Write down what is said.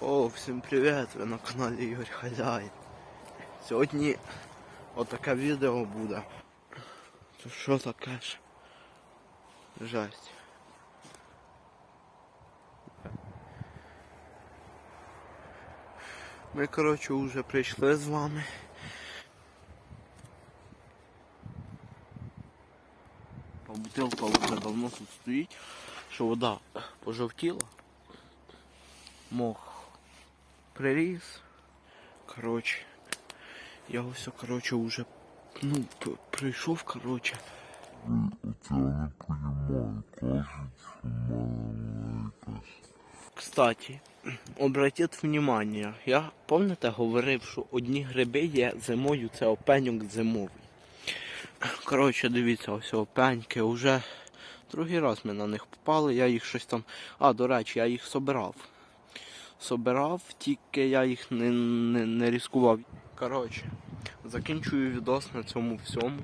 О, всім привіт! Ви на каналі Ігор Хазяїн. Сьогодні отаке відео буде. Це що таке ж? Жесть. Ми, коротше, вже прийшли з вами. А Бутилка вже давно тут стоїть, що вода пожовтіла. Мох Приріс. Коротше, я ось, коротше, вже ну, прийшов, коротше. Я не понимаю, кажуть, Кстати, обратіть внимание, я пам'ятаєте, говорив, що одні гриби є зимою, це опеньок зимовий. Коротше, дивіться, ось опеньки вже другий раз ми на них попали, я їх щось там. А, до речі, я їх собирав. Собирав, тільки я їх не, не, не ризикував. Коротше, закінчую відос на цьому всьому.